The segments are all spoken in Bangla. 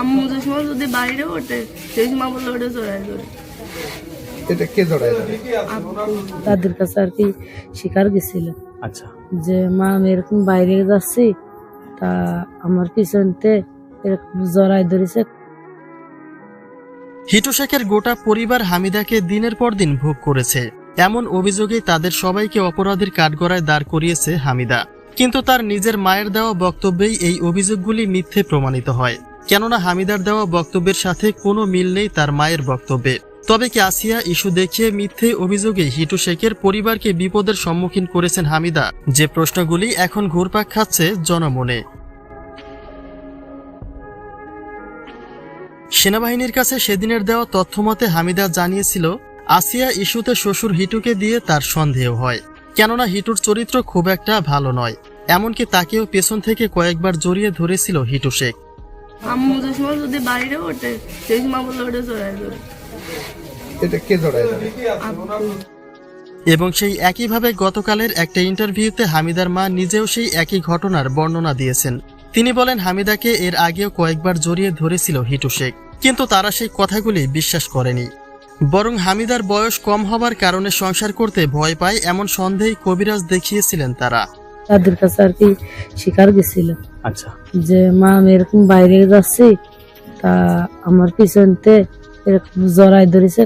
আম্মু সময় যদি বাইরে ওঠে সেই সময় বলল ওটা এটা কে জড়ায় তাদের কাছে আর কি শিকার গেছিল। আচ্ছা। যে মা আমি এরকম বাইরে যাচ্ছি তা আমার পিছনতে এরকম জড়াই ধরেছে। হিটু শেখের গোটা পরিবার হামিদাকে দিনের পর দিন ভোগ করেছে। এমন অভিযোগে তাদের সবাইকে অপরাধীর কাঠগড়ায় দাঁড় করিয়েছে হামিদা। কিন্তু তার নিজের মায়ের দেওয়া বক্তব্যেই এই অভিযোগগুলি মিথ্যে প্রমাণিত হয়। কেননা হামিদার দেওয়া বক্তব্যের সাথে কোনো মিল নেই তার মায়ের বক্তব্যে। তবে কি আসিয়া ইস্যু দেখিয়ে মিথ্যে অভিযোগে হিটু শেখের পরিবারকে বিপদের সম্মুখীন করেছেন হামিদা। যে প্রশ্নগুলি এখন ঘুরপাক খাচ্ছে জনমনে। সেনাবাহিনীর কাছে সেদিনের দেওয়া তথ্যমতে হামিদা জানিয়েছিল, আসিয়া ইস্যুতে শ্বশুর হিটুকে দিয়ে তার সন্দেহ হয়। কেননা হিটুর চরিত্র খুব একটা ভালো নয়। এমনকি তাকেও পেছন থেকে কয়েকবার জড়িয়ে ধরেছিল হিটু শেখ। আম্মু যে সময় যদি বাইরে ওঠে সেই সময় বলল ওটা জড়াই ধরে। এটা কে জড়ায় ধরে? এবং সেই একইভাবে গতকালের একটা ইন্টারভিউতে হামিদার মা নিজেও সেই একই ঘটনার বর্ণনা দিয়েছেন। তিনি বলেন হামিদাকে এর আগেও কয়েকবার জড়িয়ে ধরেছিল হিটু শেখ কিন্তু তারা সেই কথাগুলি বিশ্বাস করেনি। বরং হামিদার বয়স কম হবার কারণে সংসার করতে ভয় পায় এমন সন্দেহ কবিরাজ দেখিয়েছিলেন তারা। তাদের কাছে আর কি শিকার গেছিল। আচ্ছা। যে মা আমি এরকম বাইরে যাচ্ছি তা আমার পিছনতে এরকম জড়াই ধরেছে।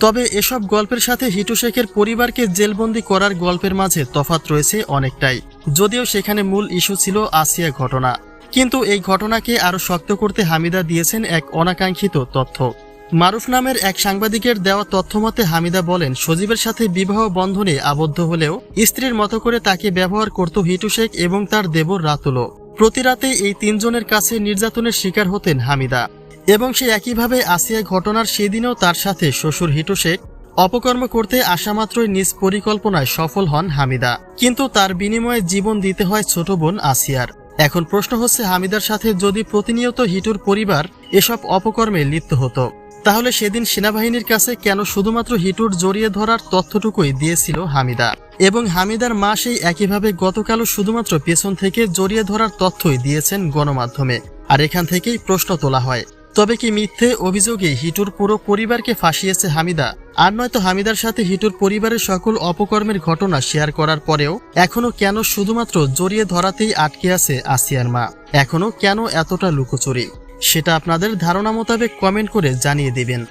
তবে এসব গল্পের সাথে হিটু শেখের পরিবারকে জেলবন্দি করার গল্পের মাঝে তফাৎ রয়েছে অনেকটাই। যদিও সেখানে মূল ইস্যু ছিল আসিয়া ঘটনা। কিন্তু এই ঘটনাকে আরও শক্ত করতে হামিদা দিয়েছেন এক অনাকাঙ্ক্ষিত তথ্য। মারুফ নামের এক সাংবাদিকের দেওয়া তথ্যমতে হামিদা বলেন, সজীবের সাথে বিবাহ বন্ধনে আবদ্ধ হলেও স্ত্রীর মতো করে তাকে ব্যবহার করত হিটু শেখ এবং তার দেবর রাতুলো প্রতি রাতে এই তিনজনের কাছে নির্যাতনের শিকার হতেন হামিদা। এবং সে একইভাবে আসিয়া ঘটনার সেদিনও তার সাথে শ্বশুর হিটু শেখ অপকর্ম করতে আসামাত্রই নিজ পরিকল্পনায় সফল হন হামিদা। কিন্তু তার বিনিময়ে জীবন দিতে হয় ছোট বোন আসিয়ার। এখন প্রশ্ন হচ্ছে, হামিদার সাথে যদি প্রতিনিয়ত হিটুর পরিবার এসব অপকর্মে লিপ্ত হতো। তাহলে সেদিন সেনাবাহিনীর কাছে কেন শুধুমাত্র হিটুর জড়িয়ে ধরার তথ্যটুকুই দিয়েছিল হামিদা। এবং হামিদার মা সেই একইভাবে গতকালও শুধুমাত্র পেছন থেকে জড়িয়ে ধরার তথ্যই দিয়েছেন গণমাধ্যমে। আর এখান থেকেই প্রশ্ন তোলা হয়, তবে কি মিথ্যে অভিযোগে হিটুর পুরো পরিবারকে ফাঁসিয়েছে হামিদা? আর নয়তো হামিদার সাথে হিটুর পরিবারের সকল অপকর্মের ঘটনা শেয়ার করার পরেও এখনও কেন শুধুমাত্র জড়িয়ে ধরাতেই আটকে আছে আসিয়ার মা? এখনও কেন এতটা লুকোচুরি? সেটা আপনাদের ধারণা মোতাবেক কমেন্ট করে জানিয়ে দিবেন।